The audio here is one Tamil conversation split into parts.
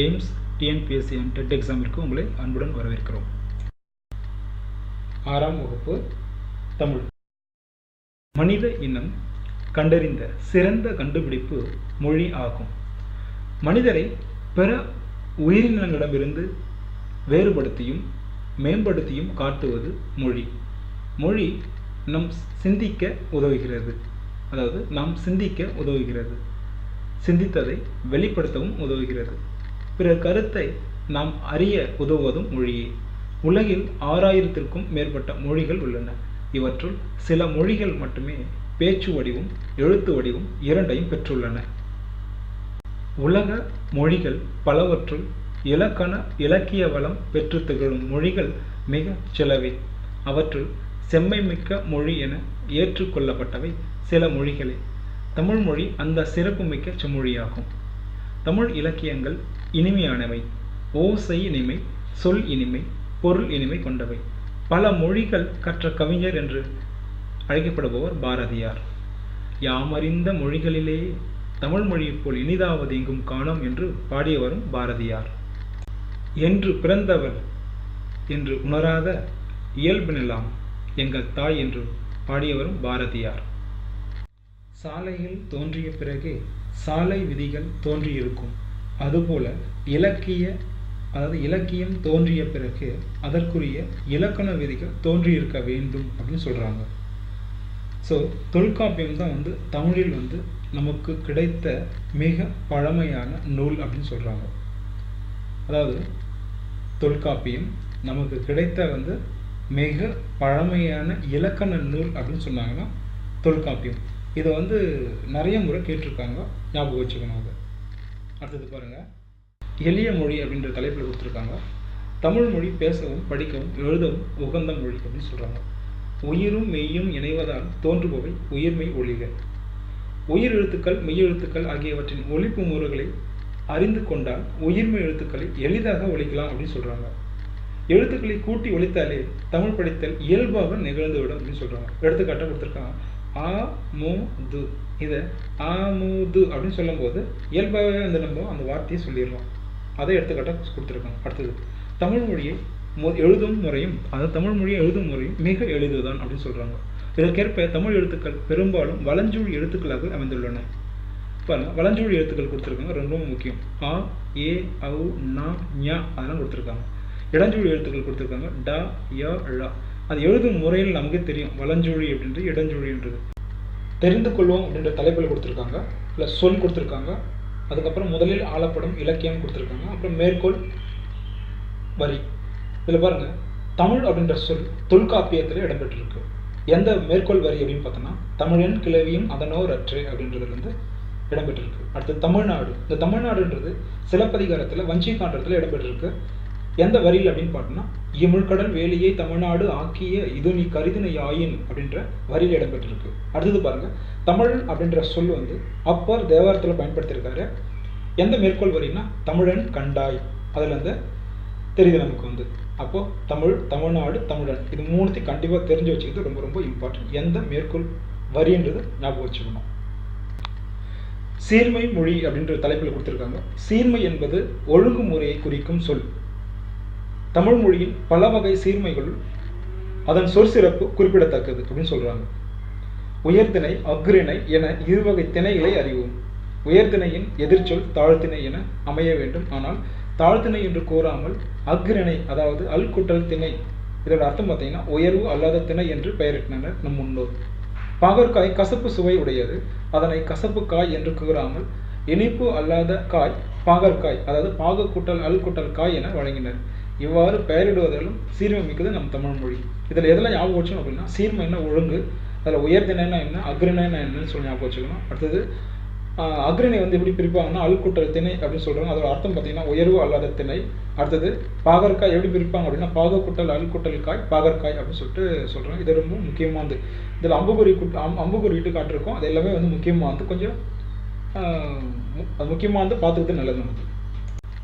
எய்ம்ஸ் டிஎன்பிஎஸ்சி அண்ட் டெட் எக்ஸாமிற்கு உங்களை அன்புடன் வரவேற்கிறோம். ஆறாம் வகுப்பு தமிழ். மனித இனம் கண்டறிந்த சிறந்த கண்டுபிடிப்பு மொழி ஆகும். மனிதரை பிற உயிரினங்களிடமிருந்து வேறுபடுத்தியும் மேம்படுத்தியும் காட்டுவது மொழி. மொழி நம் சிந்திக்க உதவுகிறது. அதாவது நாம் சிந்திக்க உதவுகிறது. சிந்தித்ததை வெளிப்படுத்தவும் உதவுகிறது. பிற கருத்தை நாம் அறிய உதவுவதும் மொழியே. உலகில் ஆறாயிரத்திற்கும் மேற்பட்ட மொழிகள் உள்ளன. இவற்றுள் சில மொழிகள் மட்டுமே பேச்சு வடிவும் எழுத்து வடிவும் இரண்டையும் பெற்றுள்ளன. உலக மொழிகள் பலவற்றுள் இலக்கண இலக்கிய வளம் பெற்று திகழும் மொழிகள் மிக சிலவே. அவற்றுள் செம்மை மிக்க மொழி என ஏற்றுக்கொள்ளப்பட்டவை சில மொழிகளே. தமிழ்மொழி அந்த அந்த சிறப்புமிக்க செம்மொழியாகும். தமிழ் இலக்கியங்கள் இனிமையானவை. ஓசை இனிமை சொல் இனிமை பொருள் இனிமை கொண்டவை. பல மொழிகள் கற்ற கவிஞர் என்று அழைக்கப்படுபவர் பாரதியார். யாமறிந்த மொழிகளிலே தமிழ் மொழியைப் போல் இனிதாவது எங்கும் காணோம் என்று பாடியவரும் பாரதியார். என்று பிறந்தவர் என்று உணராத இயல்பினலாம் எங்கள் தாய் என்று பாடியவரும் பாரதியார். சாலையில் தோன்றிய பிறகு சாலை விதிகள் தோன்றியிருக்கும். அதுபோல இலக்கிய அதாவது இலக்கியம் தோன்றிய பிறகு அதற்குரிய இலக்கண விதிகள் தோன்றியிருக்க வேண்டும் அப்படின்னு சொல்கிறாங்க ஸோ தொல்காப்பியம் தான் வந்து தமிழில் வந்து நமக்கு கிடைத்த மிக பழமையான நூல் அப்படின்னு சொல்கிறாங்க அதாவது தொல்காப்பியம் நமக்கு கிடைத்த வந்து மிக பழமையான இலக்கண நூல் அப்படின்னு சொன்னாங்கன்னா தொல்காப்பியம். இதை வந்து நிறைய முறை கேட்டிருக்காங்க. ஞாபகம் வச்சுக்கணும் அதை. அடுத்தது பாருங்கள் எளிய மொழி அப்படின்ற தலைப்பில் கொடுத்துருக்காங்க. தமிழ் மொழி பேசவும் படிக்கவும் எழுதவும் உகந்த மொழி அப்படின்னு சொல்கிறாங்க உயிரும் மெய்யும் இணைவதால் தோன்றுபவை உயிர்மெய் ஒளிக உயிர் எழுத்துக்கள் மெய் எழுத்துக்கள் ஆகியவற்றின் ஒழிப்பு முறைகளை அறிந்து கொண்டால் உயிர்மெய் எழுத்துக்களை எளிதாக ஒழிக்கலாம் அப்படின்னு சொல்கிறாங்க எழுத்துக்களை கூட்டி ஒழித்தாலே தமிழ் படித்தல் இயல்பாக நிகழ்ந்துவிடும் அப்படின்னு சொல்கிறாங்க எடுத்துக்காட்டாக கொடுத்துருக்காங்க. ஆ மு து இதை ஆமுது அப்படின்னு சொல்லும் அப்படின்னு சொல்லும்போது இயல்பாகவே வந்து நம்ம அந்த வார்த்தையை சொல்லிடலாம். அதை எடுத்துக்காட்டாக கொடுத்துருக்காங்க. அடுத்தது தமிழ் மொழியை எழுதும் முறையும் அதாவது தமிழ் மொழியை எழுதும் முறையும் மிக எளிதுதான் அப்படின்னு சொல்கிறாங்க இதற்கேற்ப தமிழ் எழுத்துக்கள் பெரும்பாலும் வலஞ்சூழ் எழுத்துக்களாக அமைந்துள்ளன. பாருங்க வலஞ்சூழ் எழுத்துக்கள் கொடுத்துருக்காங்க. ரொம்பவும் முக்கியம். ஆ ஏ அவு நா ஞா அதெல்லாம் கொடுத்துருக்காங்க. இடஞ்சூழி எழுத்துக்கள் கொடுத்துருக்காங்க. ட ய ழ. அது எழுதும் முறையில் நமக்கு தெரியும். வலஞ்சூழி அப்படின்றது இடஞ்சூழின்றது. தெரிந்து கொள்வோம் அப்படின்ற தலைப்பில் கொடுத்துருக்காங்க. இல்லை சொல் கொடுத்துருக்காங்க. அதுக்கப்புறம் முதலில் ஆளப்படும் இலக்கியம் கொடுத்துருக்காங்க. அப்புறம் மேற்கோள் வரி. இதில் பாருங்க. தமிழ் அப்படின்ற சொல் தொல்காப்பியத்தில் இடம்பெற்றிருக்கு. எந்த மேற்கோள் வரி அப்படின்னு பார்த்தோன்னா தமிழன் கிளவியும் அதனோர் அற்று அப்படின்றதுலேருந்து இடம்பெற்றிருக்கு. அடுத்து தமிழ்நாடு. இந்த தமிழ்நாடுன்றது சிலப்பதிகாரத்தில் வஞ்சிகாண்டத்தில் இடம்பெற்றிருக்கு. எந்த வரியில் அப்படின்னு பார்த்தோம்னா இமிழ்கடல் வேலையை தமிழ்நாடு ஆக்கிய இது நீ கருதினை ஆயின் அப்படின்ற வரியில் இடம்பெற்றிருக்கு. அடுத்தது பாருங்க தமிழ் அப்படின்ற சொல் வந்து அப்பர் தேவாரத்தில் பயன்படுத்தியிருக்காரு எந்த மேற்கோள் வரின்னா தமிழன் கண்டாய். அதில் வந்து தெரியுது நமக்கு வந்து. அப்போது தமிழ் தமிழ்நாடு தமிழன். இது மூணுத்தையும் கண்டிப்பாக தெரிஞ்சு வச்சுக்கிறது ரொம்ப ரொம்ப இம்பார்ட்டன்ட் எந்த மேற்கோள் வரின்றது ஞாபகம் வச்சுக்கணும். சீர்மை மொழி அப்படின்ற தலைப்பில் கொடுத்துருக்காங்க. சீர்மை என்பது ஒழுங்குமுறையை குறிக்கும் சொல். தமிழ் மொழியில் பல வகை சீர்மைகள் அதன் சொற்சிறப்பு குறிப்பிடத்தக்கது அப்படின்னு சொல்றாங்க. உயர்திணை அஃறிணை என இருவகை திணைகளை அறிவோம். உயர்திணையின் எதிர்ச்சொல் தாழ்த்திணை என அமைய வேண்டும். ஆனால் தாழ்த்திணை என்று கூறாமல் அஃறிணை அதாவது அல் குட்டல் திணை இதோட அர்த்தம் பார்த்தீங்கன்னா உயர்வு அல்லாத திணை என்று பெயரிட்டனர் நம் முன்னோர். பாகற்காய் கசப்பு சுவை உடையது. அதனை கசப்பு காய் என்று கூறாமல் இனிப்பு அல்லாத காய் பாகற்காய் அதாவது பாகக்கூட்டல் அல்குட்டல் அல் குட்டல் காய் என வழங்கினர். இவ்வாறு பெயரிடுவதாலும் சீர்மை மிக்கது நம் தமிழ் மொழி. இதில் எதெல்லாம் ஞாபகம் வச்சோம் அப்படின்னா சீர்மை என்ன ஒழுங்கு அதில் உயர்தினா என்ன அக்ரினா என்னன்னு சொல்லி ஞாபகம் வச்சுக்கணும். அடுத்தது அக்ரிணை வந்து எப்படி பிரிப்பாங்கன்னா அல்குட்டல் திணை அப்படின்னு சொல்கிறாங்க அதோட அர்த்தம் பார்த்தீங்கன்னா உயர்வு அல்லாத திணை. அடுத்தது பாகற்காய் எப்படி பிரிப்பாங்க அப்படின்னா பாகக்குட்டல் அல்குட்டல் காய் பாகற்காய் அப்படின்னு சொல்லிட்டு சொல்கிறாங்க இது ரொம்ப முக்கியமானது. இதில் அம்புகுரி குட் அம் அம்புகுறி இட்டு காட்டிருக்கோம் அது எல்லாமே வந்து முக்கியமானது. கொஞ்சம் அது முக்கியமானது பார்த்துக்கிட்டு நல்லது நமக்கு.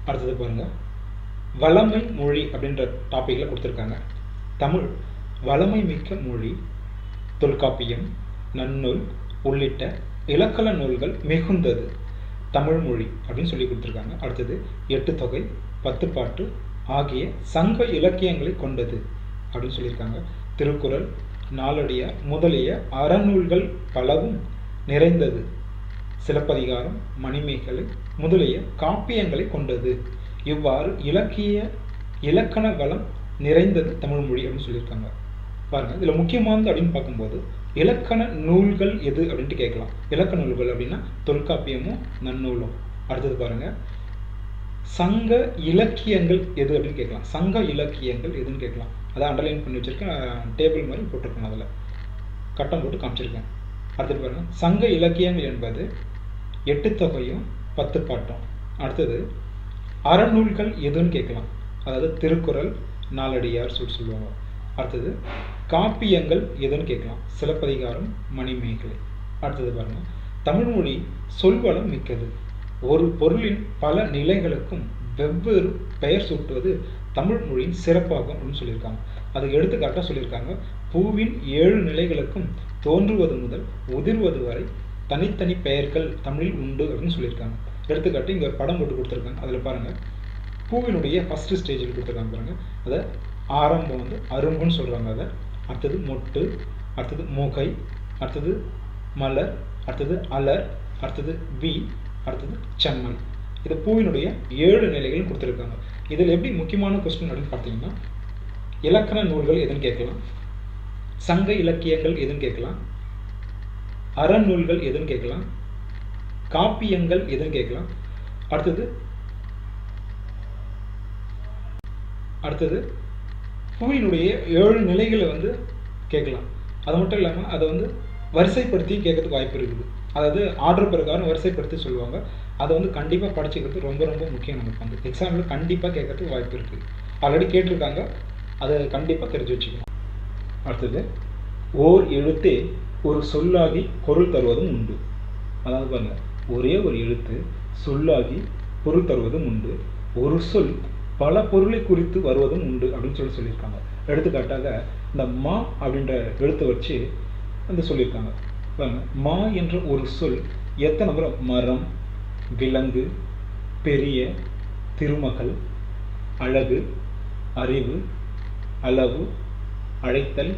அடுத்தது பாருங்கள் வளமை மொழி அப்படின்ற டாப்பிக்கில் கொடுத்துருக்காங்க. தமிழ் வளமை மிக்க மொழி தொல்காப்பியம் நன்னூல் உள்ளிட்ட இலக்கண நூல்கள் மிகுந்தது. தமிழ் மொழி அப்படின்னு சொல்லி கொடுத்துருக்காங்க. அடுத்தது எட்டு தொகை பத்து பாட்டு ஆகிய சங்க இலக்கியங்களை கொண்டது அப்படின்னு சொல்லியிருக்காங்க. திருக்குறள் நாளடிய முதலிய அறநூல்கள் பலவும் நிறைந்தது. சிலப்பதிகாரம் மணிமேகலை முதலிய காப்பியங்களை கொண்டது. இவ்வாறு இலக்கிய இலக்கண வளம் நிறைந்தது தமிழ் மொழி அப்படின்னு சொல்லியிருக்காங்க. பாருங்க இதுல முக்கியமானது அப்படின்னு பார்க்கும்போது இலக்கண நூல்கள் எது அப்படின்ட்டு கேட்கலாம். இலக்கண நூல்கள் அப்படின்னா தொல்காப்பியமும் நன்னூலும். அடுத்தது பாருங்க சங்க இலக்கியங்கள் எது அப்படின்னு கேட்கலாம். சங்க இலக்கியங்கள் எதுன்னு கேட்கலாம். அதை அண்டர்லைன் பண்ணி வச்சிருக்கேன். டேபிள் மாதிரி போட்டிருக்கேன் அதில். கட்டம் போட்டு காமிச்சிருக்கேன். அடுத்தது பாருங்க சங்க இலக்கியங்கள் என்பது எட்டு தொகையும் பத்து பாட்டும். அடுத்தது அறநூல்கள் எதுன்னு கேட்கலாம். அதாவது திருக்குறள் நாலடியார் சொல்லி சொல்லுவாங்க. அடுத்தது காப்பியங்கள் எதுன்னு கேட்கலாம். சிலப்பதிகாரம் மணிமேகலை. அடுத்தது பாருங்கள் தமிழ்மொழி சொல்வளம் மிக்கது. ஒரு பொருளின் பல நிலைகளுக்கும் வெவ்வேறு பெயர் சூட்டுவது தமிழ் மொழியின் சிறப்பாகும் அப்படின்னு சொல்லியிருக்காங்க. அதுக்கு எடுத்துக்காட்டாக சொல்லியிருக்காங்க பூவின் ஏழு நிலைகளுக்கும் தோன்றுவது முதல் உதிர்வது வரை தனித்தனி பெயர்கள் தமிழில் உண்டு அப்படின்னு சொல்லியிருக்காங்க. எடுத்துக்காட்டு இங்கே ஒரு படம் போட்டு கொடுத்துருக்காங்க. அதில் பாருங்கள் பூவினுடைய ஃபஸ்ட்டு ஸ்டேஜில் கொடுத்துருக்காங்க பாருங்க. அதை ஆரம்பம் வந்து அரும்புன்னு சொல்கிறாங்க அதை. அடுத்தது மொட்டு அடுத்தது மூகை அடுத்தது மலர் அடுத்தது அலர் அடுத்தது வி அடுத்தது செம்மன் இது பூவினுடைய ஏழு நிலைகள் கொடுத்துருக்காங்க. இதில் எப்படி முக்கியமான கொஸ்டின் அப்படின்னு பார்த்தீங்கன்னா இலக்கண நூல்கள் எதுன்னு கேட்கலாம். சங்க இலக்கியங்கள் எதுன்னு கேட்கலாம். அறநூல்கள் எதுன்னு கேட்கலாம். காப்பியங்கள் எதுன்னு கேட்கலாம். அடுத்தது அடுத்தது பூவினுடைய ஏழு நிலைகளை வந்து கேட்கலாம். அது மட்டும் இல்லாமல் அதை வந்து வரிசைப்படுத்தி கேட்கறதுக்கு வாய்ப்பு இருக்குது. அதாவது ஆர்டர் பிரகாரம் வரிசைப்படுத்தி சொல்லுவாங்க. அதை வந்து கண்டிப்பாக படிச்சுக்கிறது ரொம்ப ரொம்ப முக்கியம் நமக்கு வந்து. எக்ஸாமில் கண்டிப்பாக கேட்கறதுக்கு வாய்ப்பு இருக்குது ஆல்ரெடி கேட்டிருக்காங்க. அதை கண்டிப்பாக தெரிஞ்சு வச்சுக்கணும். அடுத்தது ஓர் எழுத்தே ஒரு சொல்லாகி பொருள் தருவதும் உண்டு. அதாவது பாருங்கள் ஒரே ஒரு எழுத்து சொல்லாகி பொருள் தருவதும் உண்டு. ஒரு சொல் பல பொருளை குறித்து வருவதும் உண்டு அப்படின்னு சொல்லி சொல்லியிருக்காங்க. எடுத்துக்காட்டாக இந்த மா அப்படின்ற எழுத்தை வச்சு வந்து சொல்லியிருக்காங்க. மா என்ற ஒரு சொல் எத்தனை முறை? மரம் விலங்கு பெரிய திருமகள் அழகு அறிவு அளவு அழைத்தல்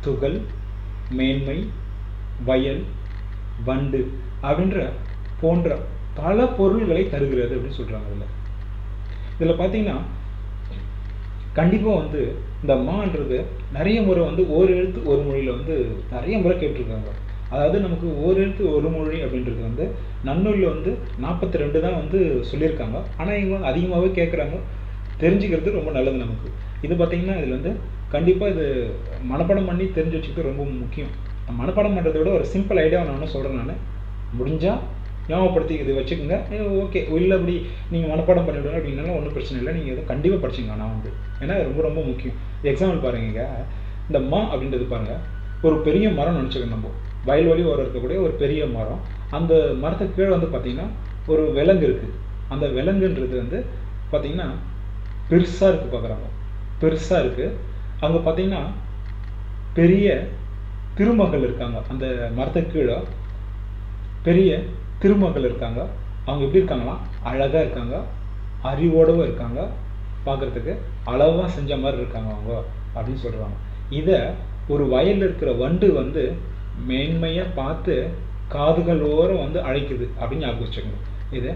துகள் மேன்மை வயல் வண்டு அப்படின்ற போன்ற பல பொருள்களை தருகிறது அப்படின்னு சொல்கிறாங்க இதில் இதில் பார்த்தீங்கன்னா கண்டிப்பாக வந்து இந்த மான்றது நிறைய முறை வந்து ஒரு எழுத்து ஒரு மொழியில் வந்து நிறைய முறை கேட்டிருக்காங்க. அதாவது நமக்கு ஒரு எழுத்து ஒரு மொழி அப்படின்றது வந்து நன்னூலில் வந்து நாற்பத்தி ரெண்டு தான் வந்து சொல்லியிருக்காங்க. ஆனால் இவங்க வந்து அதிகமாகவே கேட்குறாங்க தெரிஞ்சுக்கிறது ரொம்ப நல்லது நமக்கு. இது பார்த்தீங்கன்னா இதில் வந்து கண்டிப்பாக இது மனப்பாடம் பண்ணி தெரிஞ்சு வச்சுக்கிறது ரொம்ப முக்கியம். மனப்பாடம் பண்ணுறதை விட ஒரு சிம்பிள் ஐடியா நான் ஒன்று சொல்கிறேன் நான். முடிஞ்சால் ஞாபகப்படுத்தி இது வச்சுக்கோங்க ஓகே. இல்லை அப்படி நீங்கள் மனப்பாடம் பண்ணிவிடுங்க அப்படின்னாலும் ஒன்றும் பிரச்சனை இல்லை. நீங்கள் எதுவும் கண்டிப்பாக படிச்சுங்க நான் வந்து. ஏன்னா ரொம்ப ரொம்ப முக்கியம். எக்ஸாம்பிள் பாருங்க இந்த மா அப்படின்றது பாருங்கள் ஒரு பெரிய மரம் நினச்சிக்கணும் நம்ம. வயல்வெளி ஓரம் இருக்கக்கூடிய ஒரு பெரிய மரம். அந்த மரத்துக்கு கீழே வந்து பார்த்தீங்கன்னா ஒரு விலங்கு இருக்குது அந்த விலங்குன்றது வந்து பார்த்தீங்கன்னா பெருசாக இருக்குது பார்க்குறாங்க பெருசாக இருக்குது அங்கே பார்த்தீங்கன்னா பெரிய திருமகள் இருக்காங்க. அந்த மரத்துக்கு கீழே. பெரிய திருமகள் இருக்காங்க. அவங்க எப்படி இருக்காங்களாம் அழகாக இருக்காங்க அறிவோடவும் இருக்காங்க பார்க்குறதுக்கு அளவாக செஞ்ச மாதிரி இருக்காங்க அவங்க அப்படின்னு சொல்கிறாங்க இதை ஒரு வயலில் இருக்கிற வண்டு வந்து மேன்மையாக பார்த்து காதுகளோரம் வந்து அழைக்குது அப்படின்னு ஞாபகம் வச்சுக்கணும் இது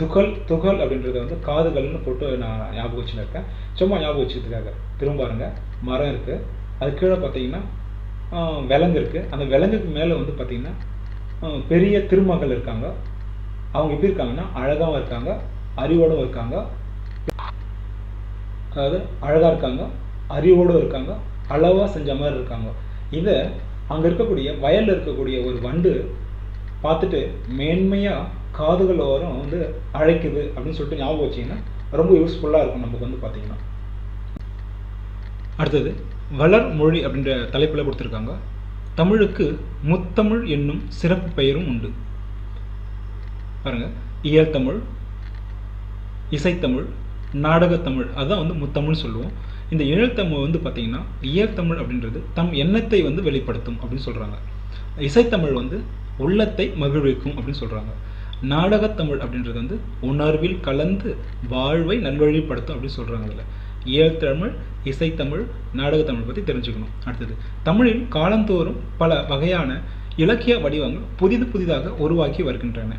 துகள் துகள் அப்படின்றத வந்து காதுகள்னு போட்டு நான் ஞாபகம் வச்சுருக்கேன் சும்மா ஞாபகம் வச்சுக்கிறதுக்காக. திரும்ப பாருங்க மரம் இருக்குது அது கீழே பார்த்தீங்கன்னா விலங்கு இருக்குது அந்த விலங்குக்கு மேலே வந்து பார்த்தீங்கன்னா பெரிய திருமகள் இருக்காங்க. அவங்க எப்படி இருக்காங்கன்னா அழகாகவும் இருக்காங்க அறிவோடும் இருக்காங்க. அதாவது அழகாக இருக்காங்க அறிவோடும் இருக்காங்க அளவாக செஞ்ச மாதிரி இருக்காங்க. இதை அங்கே இருக்கக்கூடிய வயலில் இருக்கக்கூடிய ஒரு வண்டு பார்த்துட்டு மேன்மையாக காதுகள் ஓரம் வந்து அழைக்குது அப்படின்னு சொல்லிட்டு ஞாபகம் வச்சிங்கன்னா ரொம்ப யூஸ்ஃபுல்லாக இருக்கும் நமக்கு வந்து பார்த்தீங்கன்னா. அடுத்தது வளர் மொழி அப்படின்ற தலைப்பில் கொடுத்துருக்காங்க. தமிழுக்கு முத்தமிழ் என்னும் சிறப்பு பெயரும் உண்டு. பாருங்க. இயல்தமிழ் இசைத்தமிழ் நாடகத்தமிழ் அதுதான் வந்து முத்தமிழ் சொல்லுவோம். இந்த இழத்தமிழ் வந்து பார்த்தீங்கன்னா இயற்தமிழ் அப்படின்றது தம் எண்ணத்தை வந்து வெளிப்படுத்தும் அப்படின்னு சொல்கிறாங்க இசைத்தமிழ் வந்து உள்ளத்தை மகிழ்விக்கும் அப்படின்னு சொல்கிறாங்க நாடகத்தமிழ் அப்படின்றது வந்து உணர்வில் கலந்து வாழ்வை நல்வழிப்படுத்தும் அப்படின்னு சொல்கிறாங்க அதில். இயல்தமிழ் இசைத்தமிழ் நாடகத்தமிழ் பற்றி தெரிஞ்சுக்கணும். அடுத்தது தமிழில் காலந்தோறும் பல வகையான இலக்கிய வடிவங்கள் புதிது புதிதாக உருவாக்கி வருகின்றன.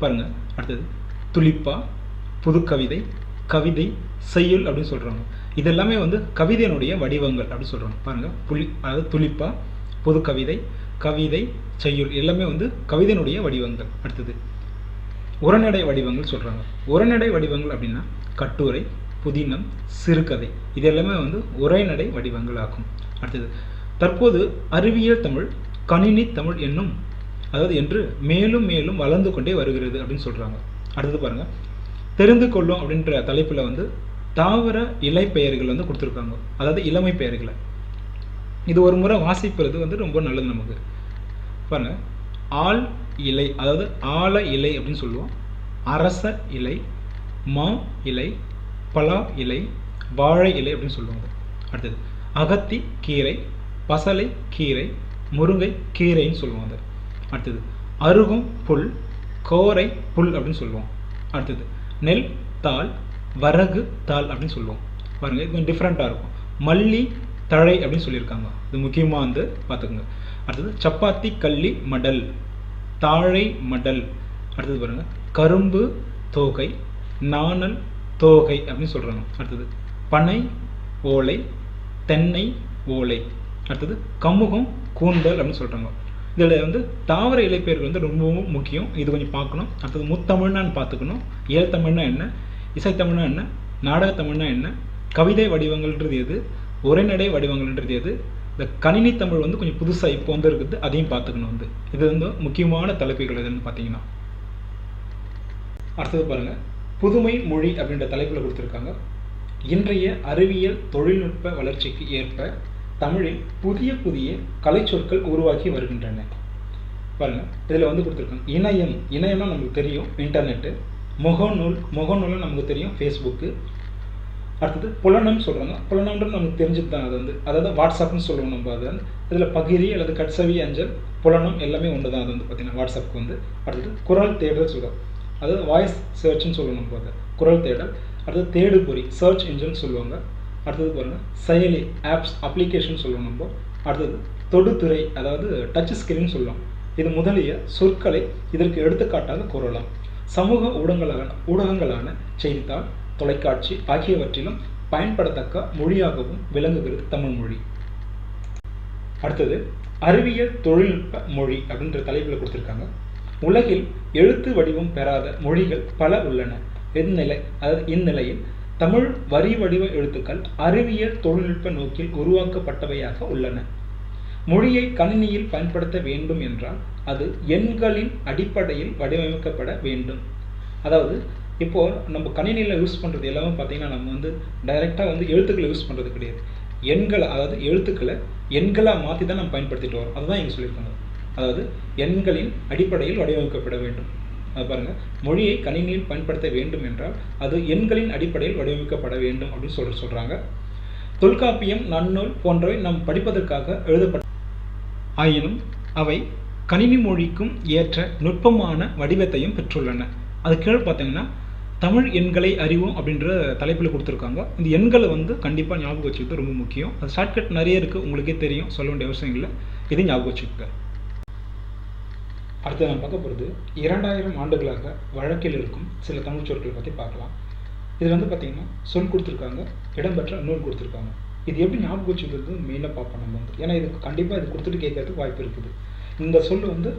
பாருங்க அடுத்தது துளிப்பா புதுக்கவிதை கவிதை செய்யுள் அப்படின்னு சொல்கிறாங்க இதெல்லாமே வந்து கவிதையினுடைய வடிவங்கள் அப்படின்னு சொல்கிறாங்க பாருங்கள் புலி அதாவது துளிப்பா புதுக்கவிதை கவிதை செய்யுள் எல்லாமே வந்து கவிதையினுடைய வடிவங்கள். அடுத்தது உரநடை வடிவங்கள் சொல்கிறாங்க உரநடை வடிவங்கள் அப்படின்னா கட்டுரை புதினம் சிறுகதை. இது எல்லாமே வந்து உரைநடை வடிவங்களாகும். அடுத்தது தற்போது அறிவியல் தமிழ் கணினி தமிழ் என்னும் அதாவது என்று மேலும் மேலும் வளர்ந்து கொண்டே வருகிறது அப்படின்னு சொல்கிறாங்க அடுத்தது பாருங்கள் தெரிந்து கொள்ளும் அப்படின்ற தலைப்பில் வந்து தாவர இலை பெயர்கள் வந்து கொடுத்துருக்காங்க. அதாவது இளமை பெயர்களை. இது ஒரு முறை வாசிப்பது வந்து ரொம்ப நல்லது நமக்கு. பாருங்கள் ஆள் இலை அதாவது ஆழ இலை அப்படின்னு சொல்லுவோம். அரச இலை மா இலை பலா இலை வாழை இலை அப்படின்னு சொல்லுவாங்க. அடுத்தது அகத்தி கீரை பசலை கீரை முருங்கை கீரைன்னு சொல்லுவாங்க அடுத்தது அருகும் புல் கோரை புல் அப்படின்னு சொல்லுவோம். அடுத்தது நெல் தாள் வரகு தாள் அப்படின்னு சொல்லுவோம். பாருங்க இது கொஞ்சம் டிஃப்ரெண்ட்டாக இருக்கும். மல்லி தழை அப்படின்னு சொல்லியிருக்காங்க. இது முக்கியமாக வந்து பார்த்துக்கோங்க. அடுத்தது சப்பாத்தி கள்ளி மடல் தாழை மடல். அடுத்தது பாருங்கள் கரும்பு தோகை நாணல் தோகை அப்படின்னு சொல்கிறாங்க அடுத்தது பனை ஓலை தென்னை ஓலை. அடுத்தது கமுகம் கூந்தல் அப்படின்னு சொல்கிறாங்க இதில் வந்து தாவர இலைப்பெயர்கள் வந்து ரொம்பவும் முக்கியம். இது கொஞ்சம் பார்க்கணும். அடுத்தது முத்தமிழ்னான்னு பார்த்துக்கணும். ஏழ்தமிழ்னா என்ன? இசைத்தமிழ்னா என்ன? நாடகத்தமிழ்னா என்ன? கவிதை வடிவங்கள்ன்றது எது? உரைநடை வடிவங்கள்ன்றது எது? இந்த கணினி தமிழ் வந்து கொஞ்சம் புதுசாக இப்போ வந்து இருக்குது. அதையும் பார்த்துக்கணும் வந்து. இது வந்து முக்கியமான தலைப்புகள் எதுன்னு பார்த்தீங்கன்னா. அடுத்தது பாருங்கள் புதுமை மொழி அப்படின்ற தலைப்பில் கொடுத்துருக்காங்க. இன்றைய அறிவியல் தொழில்நுட்ப வளர்ச்சிக்கு ஏற்ப தமிழில் புதிய புதிய கலைச்சொற்கள் உருவாக்கி வருகின்றன. பாருங்க இதில் வந்து கொடுத்துருக்காங்க. இணையம். இணையம்னா நமக்கு தெரியும் இன்டர்நெட்டு முகநூல். முகநூலும் நமக்கு தெரியும் ஃபேஸ்புக்கு அடுத்தது புலனம் சொல்கிறாங்க புலனம்ன்றது நமக்கு தெரிஞ்சது தான் அது வந்து அதாவது வாட்ஸ்அப்னு சொல்லுவோம் நம்ம அது வந்து. இதில் பகிரி அல்லது கட்சவி அஞ்சல் புலனம் எல்லாமே ஒன்று தான் அது வந்து பார்த்திங்கன்னா வாட்ஸ்அப்புக்கு வந்து. அடுத்தது குரல் தேடல் சொல்கிறோம் அதாவது வாய்ஸ் சர்ச்னு சொல்லணும் போது குரல் தேடல். அடுத்தது தேடுபொறி சர்ச் இன்ஜின் சொல்லுவாங்க. அடுத்தது பாருங்கள் செயலி ஆப்ஸ் அப்ளிகேஷன் சொல்லுவோம் நம்ம. அடுத்தது தொடுத்துறை அதாவது டச் ஸ்கிரீன் சொல்லுவோம். இது முதலிய சொற்களை இதற்கு எடுத்துக்காட்டாக கூறலாம். சமூக ஊடகங்களான ஊடகங்களான செய்தித்தாள் தொலைக்காட்சி ஆகியவற்றிலும் பயன்படத்தக்க மொழியாகவும் விளங்குகிறது தமிழ் மொழி. அடுத்தது அறிவியல் தொழில்நுட்ப மொழி அப்படின்ற தலைப்பில் கொடுத்துருக்காங்க. உலகில் எழுத்து வடிவம் பெறாத மொழிகள் பல உள்ளன. இந்நிலை அதாவது இந்நிலையில் தமிழ் வரி வடிவ எழுத்துக்கள் அறிவியல் தொழில்நுட்ப நோக்கில் உருவாக்கப்பட்டவையாக உள்ளன. மொழியை கணினியில் பயன்படுத்த வேண்டும் என்றால் அது எண்களின் அடிப்படையில் வடிவமைக்கப்பட வேண்டும். அதாவது இப்போ நம்ம கணினியில் யூஸ் பண்ணுறது எல்லாமே பார்த்தீங்கன்னா நம்ம வந்து டைரெக்டாக வந்து எழுத்துக்களை யூஸ் பண்ணுறது கிடையாது. எண்களை அதாவது எழுத்துக்களை எண்களாக மாற்றி தான் நம்ம பயன்படுத்திட்டு வரோம். அதுதான் இங்கே சொல்லியிருக்காங்க. அதாவது எண்களின் அடிப்படையில் வடிவமைக்கப்பட வேண்டும். அது பாருங்கள் மொழியை கணினியில் பயன்படுத்த வேண்டும் என்றால் அது எண்களின் அடிப்படையில் வடிவமைக்கப்பட வேண்டும் அப்படின்னு சொல்ற சொல்கிறாங்க தொல்காப்பியம் நன்னூல் போன்றவை நாம் படிப்பதற்காக எழுதப்பட்ட ஆயினும் அவை கணினி மொழிக்கும் ஏற்ற நுட்பமான வடிவத்தையும் பெற்றுள்ளன. அது கீழே பார்த்தீங்கன்னா தமிழ் எண்களை அறிவோம் அப்படின்ற தலைப்பில் கொடுத்துருக்காங்க. இந்த எண்களை வந்து கண்டிப்பாக ஞாபகம் வச்சுக்கிறது ரொம்ப முக்கியம். அது ஷார்ட்கட் நிறைய இருக்குது உங்களுக்கே தெரியும் சொல்ல வேண்டிய அவசியம் இல்லை. இதை ஞாபகம் வச்சுக்கோங்க. அடுத்து நான் பார்க்க போகிறது இரண்டாயிரம் ஆண்டுகளாக வழக்கில் இருக்கும் சில தமிழ் சொற்களை பற்றி பார்க்கலாம். இதில் வந்து பார்த்திங்கன்னா சொல் கொடுத்துருக்காங்க இடம்பெற்ற நூல் கொடுத்துருக்காங்க. இது எப்படி ஞாபகம் வச்சுக்கிறது மெயினாக பார்ப்போம் நம்ம வந்து. ஏன்னா இதுக்கு கண்டிப்பாக இது கொடுத்துட்டு கேட்கறதுக்கு வாய்ப்பு இருக்குது. இந்த சொல் வந்து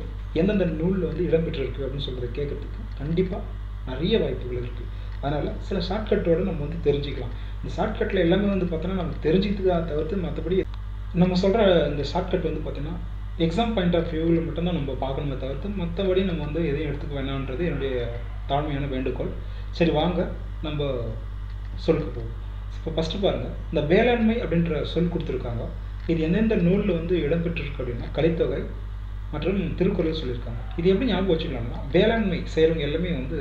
எந்தெந்த நூலில் வந்து இடம்பெற்றிருக்கு அப்படின்னு சொல்கிறத கேட்கறதுக்கு கண்டிப்பாக நிறைய வாய்ப்புகள் இருக்குது அதனால் சில ஷார்ட்கட்டோடு நம்ம வந்து தெரிஞ்சுக்கலாம். இந்த ஷார்ட்கட்டில் எல்லாமே வந்து பார்த்தோன்னா நம்ம தெரிஞ்சுக்கிறதா தவிர்த்து மற்றபடி நம்ம சொல்கிற இந்த ஷார்ட்கட் வந்து பார்த்தீங்கன்னா எக்ஸாம் பாயிண்ட் ஆஃப் வியூவில் மட்டும்தான் நம்ம பார்க்கணுமே தவிர்த்து மற்றபடி நம்ம வந்து எதையும் எடுத்துக்க வேணான்றது என்னுடைய தாழ்மையான வேண்டுகோள். சரி வாங்க நம்ம சொல்லுக்கு போவோம். இப்போ ஃபஸ்ட்டு பாருங்கள் இந்த வேளாண்மை அப்படின்ற சொல் கொடுத்துருக்காங்க. இது எந்தெந்த நூலில் வந்து இடம்பெற்றிருக்கு அப்படின்னா கலித்தொகை மற்றும் திருக்குறள் சொல்லியிருக்காங்க. இது எப்படி ஞாபகம் வச்சுக்கலாம்னா வேளாண்மை செய்கிறவங்க எல்லாமே வந்து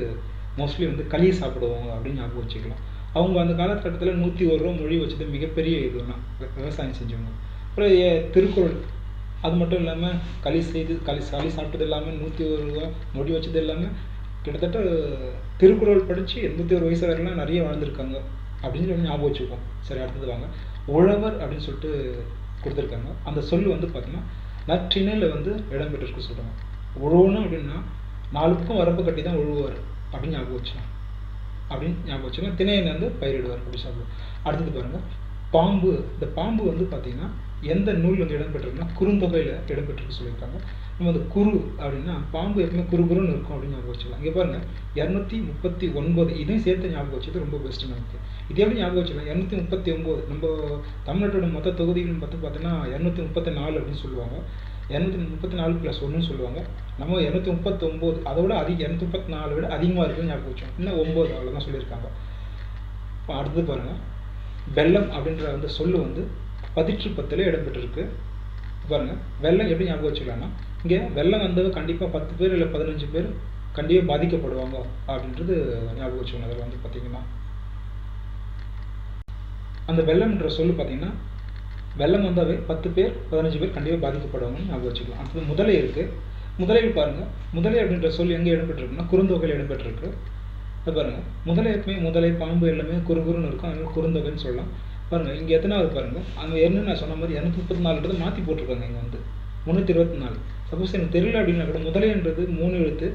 மோஸ்ட்லி வந்து களி சாப்பிடுவாங்க அப்படின்னு ஞாபகம் வச்சுக்கலாம். அவங்க அந்த காலகட்டத்தில் நூற்றி ஒரு ரூபா மொழி வச்சது மிகப்பெரிய இதுனா விவசாயம் செஞ்சவங்க. அப்புறம் திருக்குறள் அது மட்டும் இல்லாமல் களி செய்து களி களி சாப்பிட்டது இல்லாமல் நூற்றி ஒரு ரூபா நொடி வச்சது இல்லாமல் கிட்டத்தட்ட திருக்குறள் படித்து எண்பத்தி ஒரு வயசு வரைலாம் நிறைய வாழ்ந்திருக்காங்க. அப்படின்னு சொல்லி ஞாபகம் வச்சுருக்கோம் சரி அடுத்தது வாங்க. உழவர் அப்படின்னு சொல்லிட்டு கொடுத்துருக்காங்க. அந்த சொல் வந்து பார்த்தீங்கன்னா நற்றிணையில் வந்து இடம்பெற்றிருக்கு சொல்கிறாங்க உழவணும் அப்படின்னா நாலுக்கும் வரப்பு கட்டி தான் உழுவார் அப்படின்னு ஞாபகம் வச்சுக்கலாம் அப்படின்னு ஞாபகம் வச்சுக்கோங்க. திணையன் வந்து பயிரிடுவார் அப்படி சொல்லுவோம் அடுத்தது பாருங்கள் பாம்பு. இந்த பாம்பு வந்து பார்த்தீங்கன்னா எந்த நூல் வந்து இடம்பெற்றிருக்குன்னா குறுந்தொகையில் இடம்பெற்றிருக்கு சொல்லியிருக்காங்க. நம்ம அந்த குரு அப்படின்னா பாம்பு எப்பவுமே குறு குருன்னு இருக்கும் அப்படின்னு ஞாபகம் வச்சுக்கலாம். இங்கே பாருங்க இரநூத்தி முப்பத்தி ஒன்பது இதையும் சேர்த்து ஞாபகம் வச்சது ரொம்ப பெஸ்ட் நமக்கு இதே எப்படி ஞாபகம் வச்சுக்கலாம்? இரநூத்தி முப்பத்தி ஒம்பது நம்ம தமிழ்நாட்டோட மொத்த தொகுதிகள்னு பார்த்து பார்த்தீங்கன்னா இரநூத்தி முப்பத்தி நாலு அப்படின்னு சொல்லுவாங்க. இரநூத்தி முப்பத்தி நாலு ப்ளஸ் ஒன்றுன்னு சொல்லுவாங்க. நம்ம இரநூத்தி முப்பத்தொம்போது அதை விட அதிக இரநூத்தி முப்பத்தி நாலு விட அதிகமாக இருக்குன்னு ஞாபகம் வச்சோம் இன்னும் ஒம்பது அவ்வளோதான் சொல்லியிருக்காங்க. இப்போ அடுத்தது பாருங்கள் வெள்ளம் அப்படின்ற அந்த சொல்லு வந்து பதிற்று பத்தில் இடம்பெற்றிருக்கு. பாருங்கள் வெள்ளம் எப்படி ஞாபகம் வச்சுக்கலாம்னா இங்கே வெள்ளம் வந்தவங்க கண்டிப்பாக பத்து பேர் இல்லை பதினஞ்சு பேர் கண்டிப்பாக பாதிக்கப்படுவாங்க அப்படின்றது ஞாபகம் வச்சுக்கணும் அதில் வந்து பார்த்திங்கன்னா அந்த வெள்ளம்ன்ற சொல்லு பார்த்திங்கன்னா வெள்ளம் வந்தாவே பத்து பேர் பதினஞ்சு பேர் கண்டிப்பாக பாதிக்கப்படுவாங்கன்னு ஞாபகம் வச்சுக்கலாம் அடுத்தது முதலை இருக்குது முதலையில் பாருங்கள் முதலை அப்படின்ற சொல் எங்கே இடம்பெற்றிருக்குன்னா குறுந்தொகையில் இடம்பெற்றிருக்கு. அது பாருங்கள் முதலை எப்பவுமே முதலை பாம்பு எல்லாமே குறுகுறுன்னு இருக்கும். அதனால குறுந்தொகைன்னு சொல்லலாம். பாருங்கள் இங்கே எத்தனாவது பாருங்கள் அங்கே என்ன நான் சொன்ன மாதிரி இரநூத்தி முப்பத்தி நாலுன்றது மாற்றி போட்டிருக்காங்க இங்கே வந்து. முந்நூற்றி இருபத்தி நாலு. சப்போஸ் எனக்கு தெரியல அப்படின்னா கூட முதலைன்றது மூணு எழுத்து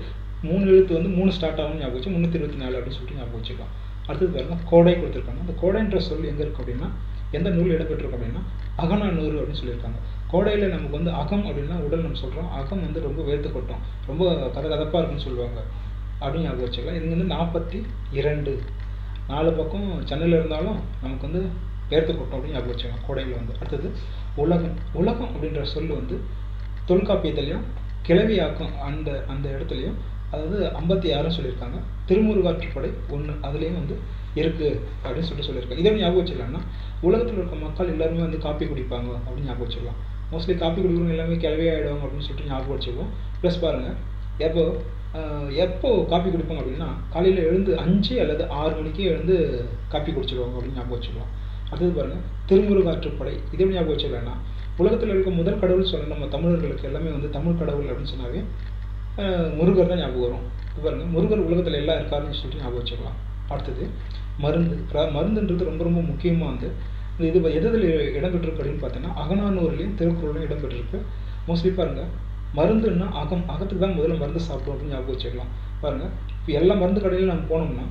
மூணு எழுத்து வந்து மூணு ஸ்டார்ட் ஆகும் ஞாபகம் வச்சு முந்நூற்றி இருபத்தி நாலு அப்படின்னு சொல்லிட்டு ஞாபகம் வச்சுக்கலாம். அடுத்தது பாருங்கள் கோடை கொடுத்துருக்காங்க. அந்த கோடைன்ற சொல் எங்கே இருக்குது அப்படின்னா எந்த நூல் இடம்பெற்றிருக்கு அப்படின்னா அகனா நூறு அப்படின்னு சொல்லியிருக்காங்க. கோடையில் நமக்கு வந்து அகம் அப்படின்னா உடல் நம்ம சொல்கிறோம் அகம் வந்து ரொம்ப வேர்த்து கொட்டும். ரொம்ப கத கதப்பாக இருக்குன்னு சொல்லுவாங்க. அப்படின்னு ஞாபகம் வச்சுக்கலாம். இது வந்து நாற்பத்தி இரண்டு. நாலு பக்கம் சென்னையில் இருந்தாலும் நமக்கு வந்து பேர்த்து கொட்டோம் அப்படின்னு ஞாபகம் வச்சுக்கலாம் கோடையில் வந்து அடுத்தது உலகம். உலகம் அப்படின்ற சொல் வந்து தொல்காப்பியத்துலேயும் கிளவியாக்கம் அந்த அந்த இடத்துலையும் அதாவது ஐம்பத்தி ஆறுன்னு சொல்லியிருக்காங்க திருமுருகாற்றுப்படை ஒன்று அதுலேயும் வந்து இருக்குது அப்படின்னு சொல்லிட்டு சொல்லியிருக்காங்க. இதை ஞாபகம் வச்சுக்கலாம்னா உலகத்தில் இருக்க மக்கள் எல்லாருமே வந்து காப்பி குடிப்பாங்க அப்படின்னு ஞாபகம் வச்சுக்கலாம். மோஸ்ட்லி காப்பி குடிக்கிறவங்க எல்லாமே கிளவே ஆகிடுவாங்க அப்படின்னு சொல்லிட்டு ஞாபகம் வச்சுக்குவோம். ப்ளஸ் பாருங்கள் எப்போ எப்போ காப்பி குடிப்பாங்க அப்படின்னா காலையில் எழுந்து அஞ்சு அல்லது ஆறு மணிக்கு எழுந்து காப்பி குடிச்சிடுவாங்க அப்படின்னு ஞாபகம் வச்சுக்கலாம். அடுத்தது பாருங்கள் திருமுருகாற்றுப்படை. இதை ஞாபகம் வச்சுக்கலாம்னா உலகத்தில் இருக்க முதல் கடவுள் சொல்ல நம்ம தமிழர்களுக்கு எல்லாமே வந்து தமிழ் கடவுள் அப்படின்னு சொன்னாவே முருகர் தான் ஞாபகம் வரும். பாருங்க முருகர் உலகத்தில் எல்லாம் இருக்காருன்னு சொல்லிட்டு ஞாபகம் வச்சுக்கலாம். அடுத்தது மருந்து. மருந்துன்றது ரொம்ப ரொம்ப முக்கியமாக வந்து இது எதில் இடம்பெற்றிருக்கு அப்படின்னு பார்த்தீங்கன்னா அகநானூர்லேயும் திருக்குறள்லையும் இடம்பெற்றிருக்கு. மோஸ்ட்லி பாருங்கள் மருந்துன்னா அகம் அகத்துக்கு தான் முதல்ல மருந்து சாப்பிடும் அப்படின்னு ஞாபகம் வச்சுக்கலாம். பாருங்கள் இப்போ எல்லா மருந்து கடையிலும் நம்ம போனோம்னா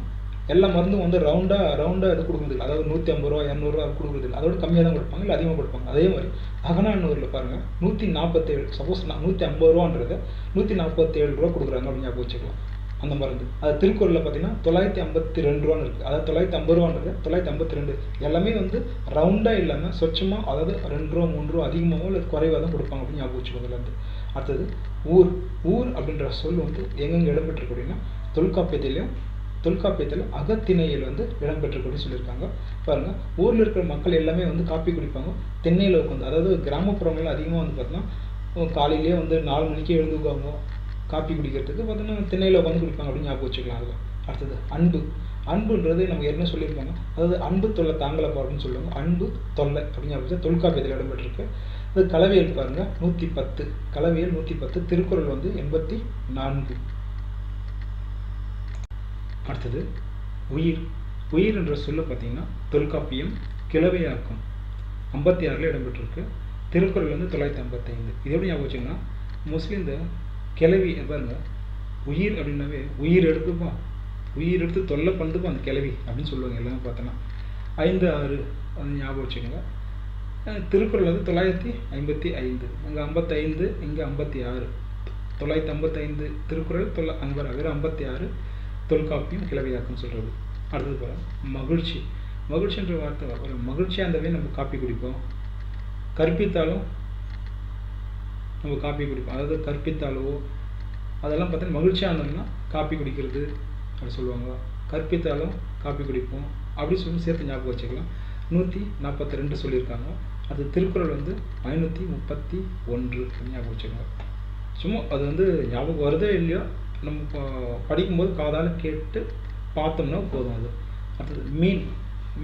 எல்லா மருந்தும் வந்து ரவுண்டாக ரவுண்டாக இது கொடுக்குறது அதாவது நூற்றி ஐம்பது ரூபா இரநூறுவா கொடுக்குறதில்ல அதோட கம்மியாக தான் கொடுப்பாங்க இல்லை அதிகமாக கொடுப்பாங்க. அதே மாதிரி அகநானூரில் பாருங்கள் நூற்றி நாற்பத்தேழு சப்போஸ் நான் நூற்றி ஐம்பது ரூபான்றது நூற்றி நாற்பத்தேழு ரூபா கொடுக்குறாங்க அப்படின்னு ஞாபகம் வச்சுக்கலாம். அந்த மருந்து. அது திருக்குறளில் பார்த்தீங்கன்னா தொள்ளாயிரத்தி ஐம்பத்தி ரெண்டு ரூபான்னு இருக்குது அதாவது தொள்ளாயிரத்தி ஐம்பது ரூபான்றது தொள்ளாயிரத்தி ஐம்பத்தி ரெண்டு. எல்லாமே வந்து ரவுண்டாக இல்லாமல் சொச்சமாக அதாவது ரெண்டு ரூபா மூணு ரூபா அதிகமாகவோ இல்லை குறைவாக தான் கொடுப்பாங்க அப்படின்னு ஞாபகம் வச்சுக்கோங்க இருந்து. அடுத்தது ஊர். ஊர் அப்படின்ற சொல் வந்து எங்கெங்கே இடம்பெற்றிருக்கு அப்படின்னா தொல்காப்பியத்திலையும் தொல்காப்பியத்தில் அகத்திணையில் வந்து இடம்பெற்றிருக்குன்னு சொல்லியிருக்காங்க. பாருங்கள் ஊரில் இருக்கிற மக்கள் எல்லாமே வந்து காப்பி குடிப்பாங்க. தென்னையில் உட்காந்து அதாவது கிராமப்புறங்களில் அதிகமாக வந்து பார்த்தோன்னா காலையிலேயே வந்து நாலு மணிக்கே எழுந்துக்குவாங்க. காப்பி குடிக்கிறதுக்கு பார்த்தோன்னா தென்னையில் உட்காந்து குடிப்பாங்க அப்படின்னு ஞாபகம் வச்சுக்கலாம் அதில். அடுத்தது அன்பு. அன்புன்றது நம்ம ஏற்கனவே சொல்லியிருப்பாங்க அதாவது அன்பு தொல்லை தாங்கலை பாருன்னு சொல்லுவாங்க. அன்பு தொல்லை அப்படின்னு ஞாபகம் தொல்காப்பியத்தில் இடம்பெற்றிருக்கு. அது கலவையல் பாருங்க நூற்றி பத்து. கலவையல் நூற்றி பத்து திருக்குறள் வந்து எண்பத்தி நான்கு. அடுத்தது உயிர். உயிர் என்ற சொல்ல பார்த்தீங்கன்னா தொல்காப்பியம் கிளவையாக்கம் ஐம்பத்தி ஆறில் இடம்பெற்றிருக்கு. திருக்குறள் வந்து தொள்ளாயிரத்தி ஐம்பத்தைந்து. இது எப்படி ஞாபகம் வச்சுங்கன்னா மோஸ்ட்லி இந்த கிளவி பாருங்க. உயிர் அப்படின்னாவே உயிர் எடுத்துப்பா உயிர் எடுத்து தொல்லை பண்ணுதுப்பா அந்த கிளவி அப்படின்னு சொல்லுவாங்க எல்லாமே பார்த்தோன்னா. ஐந்து ஆறு அது ஞாபகம் வச்சுக்கோங்க. திருக்குறள் வந்து தொள்ளாயிரத்தி ஐம்பத்தி ஐந்து அங்கே ஐம்பத்தைந்து இங்கே ஐம்பத்தி ஆறு தொள்ளாயிரத்தி ஐம்பத்தைந்து திருக்குறள் தொள்ள அங்கே வெறும் ஐம்பத்தி ஆறு தொல்காப்பியம் கிளவியாக்கம் சொல்கிறது அடுத்தது பாருங்க மகிழ்ச்சி. மகிழ்ச்சின்ற வார்த்தை ஒரு மகிழ்ச்சியாக இருந்தவே நம்ம காப்பி குடிப்போம். கற்பித்தாலும் நம்ம காப்பி குடிப்போம். அதாவது கற்பித்தாலோ அதெல்லாம் பார்த்தீங்கன்னா மகிழ்ச்சியாக இருந்தோம்னா காப்பி குடிக்கிறது அப்படி சொல்லுவாங்க. கற்பித்தாலும் காப்பி குடிப்போம். அப்படி சொல்லி சேர்த்து ஞாபகம் வச்சுக்கலாம். நூற்றி நாற்பத்தி ரெண்டு சொல்லியிருக்காங்க. அது திருக்குறள் வந்து ஐநூற்றி முப்பத்தி ஒன்று ஞாபகம் வச்சுக்கோங்க. சும்மா அது வந்து ஞாபகம் வருதோ இல்லையோ நம்ம படிக்கும்போது காதால் கேட்டு பார்த்தோம்னா போதும் அது. அடுத்தது மீன்.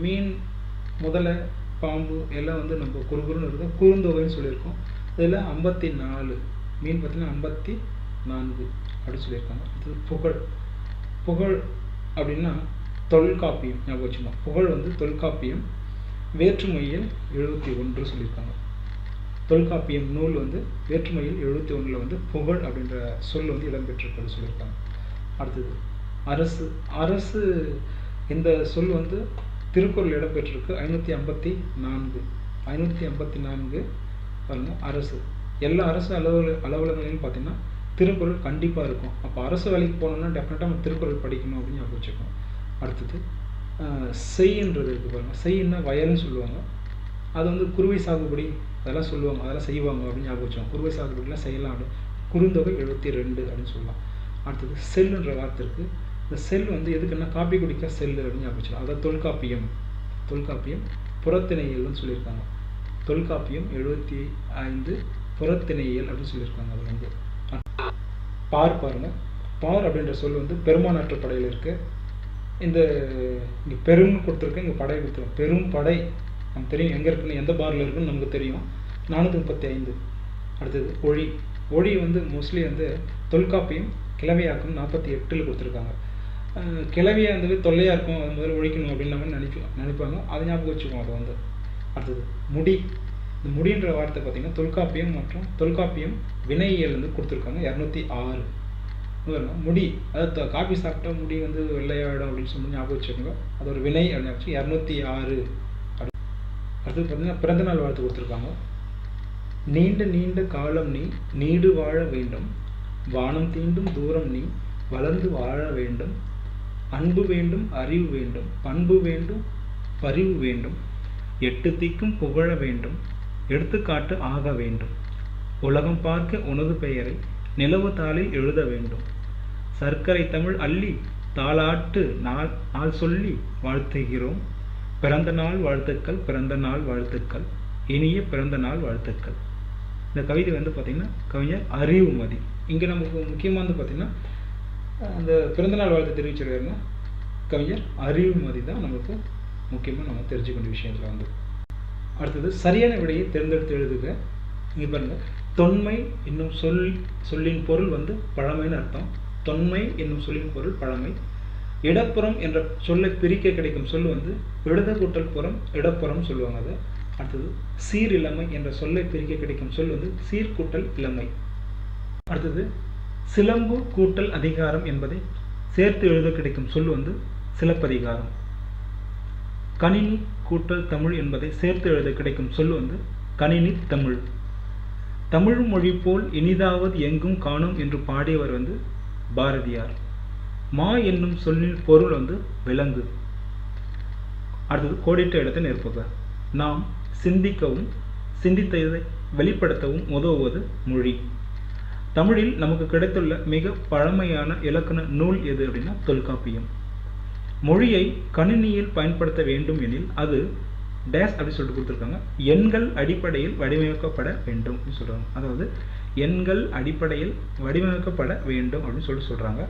மீன் முதல்ல பாம்பு எல்லாம் வந்து நம்ம குறுகுறுன்னு இருக்கோம் குறுந்தொகைன்னு சொல்லியிருக்கோம். இதில் ஐம்பத்தி நாலு மீன் பார்த்தீங்கன்னா ஐம்பத்தி நான்கு அப்படின்னு சொல்லியிருக்காங்க. அடுத்தது புகழ். புகழ் அப்படின்னா தொல்காப்பியம். ஞாபகம் வச்சுக்கணும் புகழ் வந்து தொல்காப்பியம். வேற்றுமையில் எழுபத்தி ஒன்று சொல்லியிருக்காங்க. தொல்காப்பியம் நூல் வந்து வேற்றுமையில் எழுபத்தி ஒன்றில் வந்து புகழ் அப்படின்ற சொல் வந்து இடம்பெற்றிருக்கிறது சொல்லியிருக்காங்க. அடுத்தது அரசு அரசு இந்த சொல் வந்து திருக்குறள் இடம்பெற்றிருக்கு. ஐநூற்றி ஐம்பத்தி நான்கு. ஐநூற்றி ஐம்பத்தி நான்கு பாருங்கள் அரசு. எல்லா அரசு அலுவல அலுவலகங்களையும் பார்த்திங்கன்னா திருக்குறள் கண்டிப்பாக இருக்கும். அப்போ அரசு வேலைக்கு போனோம்னா டெஃபினட்டாக நம்ம திருக்குறள் படிக்கணும் அப்படின்னு ஞாபகம் வச்சுக்கணும் அடுத்தது செய்ன்றது இருக்குது பாருங்கள் செய்ன்னா வயல்னு சொல்லுவாங்க. அது வந்து குருவை சாகுபடி அதெல்லாம் சொல்லுவாங்க. அதெல்லாம் செய்வாங்க. அப்படின்னு ஞாபகம் வச்சோம் குருவை சாகுபடிலாம் செய்யலாம் அப்படின்னு. குறுந்தொகை எழுபத்தி ரெண்டு அப்படின்னு சொல்லலாம். அடுத்தது செல்லுன்ற வார்த்தை இருக்குது இந்த செல் வந்து எதுக்குன்னா காப்பி குடிக்க செல் அப்படின்னு ஞாபகம் வச்சோம் அதாவது தொல்காப்பியம். தொல்காப்பியம் புறத்திணையல்னு சொல்லியிருக்காங்க. தொல்காப்பியம் எழுபத்தி ஐந்து புறத்திணையல் அப்படின்னு சொல்லியிருக்காங்க அது வந்து பார் பாருங்க. பார் அப்படின்ற சொல் வந்து பெருமானாற்று படையில் இருக்குது இந்த இங்கே பெரும் கொடுத்துருக்கு இங்கே படை கொடுத்துருக்கோம் பெரும் படை நமக்கு தெரியும் எங்கே இருக்குன்னு எந்த பாரில் இருக்குன்னு நமக்கு தெரியும். நானூற்றி முப்பத்தி ஐந்து அடுத்தது ஒழி. ஒழி வந்து மோஸ்ட்லி வந்து தொல்காப்பியம் கிளவியாக்கம் நாற்பத்தி எட்டில் கொடுத்துருக்காங்க. கிளவியாக வந்து தொல்லையாக இருக்கும் அது முதல்ல ஒழிக்கணும் அப்படின்னு நம்ம நினைப்போம் நினைப்பாங்க. அதை ஞாபகம் வச்சுக்கோங்க அதை வந்து. அடுத்தது முடி. இந்த முடின்ற வார்த்தை பார்த்தீங்கன்னா தொல்காப்பியம் மற்றும் தொல்காப்பியம் வினையியல் வந்து கொடுத்துருக்காங்க. இரநூத்தி ஆறு. முடி. அதாவது காப்பி காபி சாப்பிட்டா முடி வந்து வெள்ளையாயிடும் அப்படின்னு சொல்லி ஞாபகம் வச்சுக்கோங்க. அது ஒரு வினை அப்படின்னு வச்சு இரநூத்தி ஆறு. அடுத்தது பார்த்தீங்கன்னா பிறந்தநாள் வாழ்த்து கொடுத்துருக்காங்க. நீண்ட நீண்ட காலம் நீ நீடு வாழ வேண்டும். வானம் தீண்டும் தூரம் நீ வளர்ந்து வாழ வேண்டும். அன்பு வேண்டும் அறிவு வேண்டும். பண்பு வேண்டும் பரிவு வேண்டும். எட்டு திக்கும் புகழ வேண்டும். எடுத்துக்காட்டு ஆக வேண்டும். உலகம் பார்க்க உனது பெயரை நிலவு தாளில் எழுத வேண்டும். சர்க்கரை தமிழ் அள்ளி தாளாட்டு நாள் நாள் சொல்லி வாழ்த்துகிறோம். பிறந்த நாள் வாழ்த்துக்கள் பிறந்த நாள் வாழ்த்துக்கள் இனிய பிறந்த நாள் வாழ்த்துக்கள். இந்த கவிதை வந்து பார்த்திங்கன்னா கவிஞர் அறிவுமதி. இங்கே நமக்கு முக்கியமாக வந்து பார்த்திங்கன்னா அந்த பிறந்தநாள் வாழ்த்து தெரிவிச்சிருக்காருன்னா கவிஞர் அறிவுமதி தான் நமக்கு முக்கியமாக நம்ம தெரிஞ்சுக்கொண்ட விஷயத்தில் வந்து. அடுத்தது சரியான விடையை தேர்ந்தெடுத்து எழுதுக. இங்கே பாருங்கள் தொன்மை என்னும் சொல் சொல்லின் பொருள் வந்து பழமைன்னு அர்த்தம். தொன்மை என்னும் சொல்லின் பொருள் பழமை. இடப்புறம் என்ற சொல்லை பிரிக்க கிடைக்கும் சொல் வந்து இடது கூட்டல் புறம் இடப்புறம் சொல்லுவாங்க அதை. அடுத்தது சீர் இளமை என்ற சொல்லை பிரிக்க கிடைக்கும் சொல் வந்து சீர்கூட்டல் இளமை. அடுத்தது சிலம்பு கூட்டல் அதிகாரம் என்பதை சேர்த்து எழுத கிடைக்கும் சொல் வந்து சிலப்பதிகாரம். கணினி கூட்டல் தமிழ் என்பதை சேர்த்து எழுத கிடைக்கும் சொல் வந்து கணினி தமிழ். தமிழ் மொழி போல் இனிதாவது எங்கும் காணும் என்று பாடியவர் வந்து பாரதியார். மா என்னும் சொல்லின் பொருள் வந்து விலங்கு. அடுத்தது கோடிட்ட இடத்தை நிற்பது நாம் சிந்திக்கவும் சிந்தித்ததை வெளிப்படுத்தவும் உதவுவது மொழி. தமிழில் நமக்கு கிடைத்துள்ள மிக பழமையான இலக்கண நூல் எது அப்படின்னா தொல்காப்பியம். மொழியை கணினியில் பயன்படுத்த வேண்டும் எனில் அது டேஸ் அப்படின்னு சொல்லிட்டு கொடுத்துருக்காங்க. எண்கள் அடிப்படையில் வடிவமைக்கப்பட வேண்டும் அப்படின்னு சொல்றாங்க. அதாவது எண்கள் அடிப்படையில் வடிவமைக்கப்பட வேண்டும் அப்படின்னு சொல்லிட்டு சொல்றாங்க.